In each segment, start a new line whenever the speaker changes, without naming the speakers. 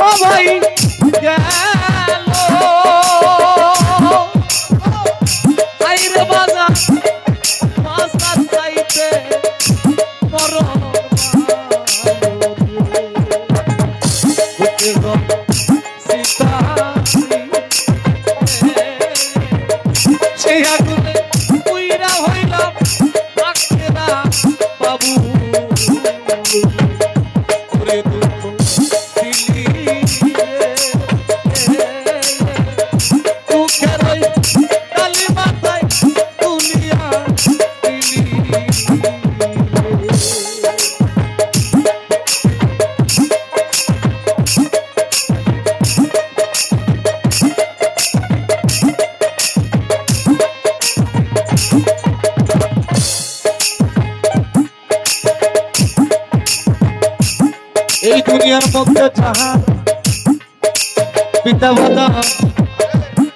Ô oh, দুনিয়ার মধ্যে যাহা পিতা মাতা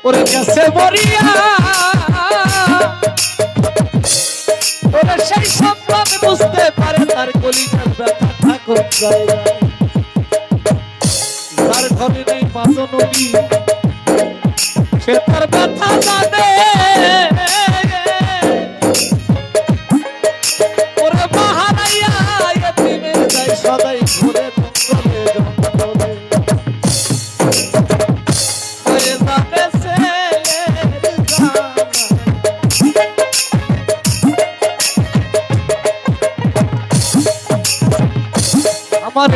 ওরে গেছে মরিয়া। ওরে সেই সন্তান বুঝতে পারে তার কলিজার ব্যথা জায়গায়। তার ঘরে নেই পাচনলি সে তার ব্যথা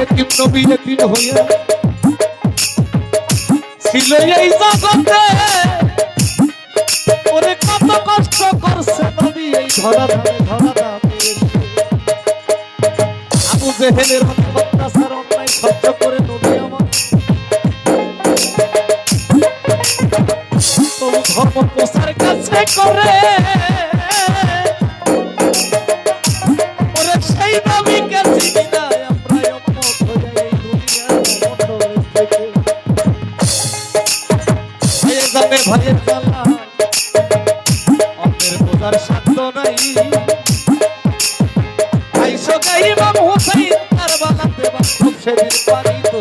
এতিম নবী এতিম হইয়া ছিল এই জগতে। ওরে কত কষ্ট করছে নবী এই ধরা ধামে ধরা ধামে। আবু জেহেলের অত্যাচার অন্যায় সহ্য করে নবী আমার। তবু ধর্ম প্রচার কাছে করে। ভাইয়ের জ্বালা অন্যের বোঝার সাধ্য নাই। সেদিন পানি তো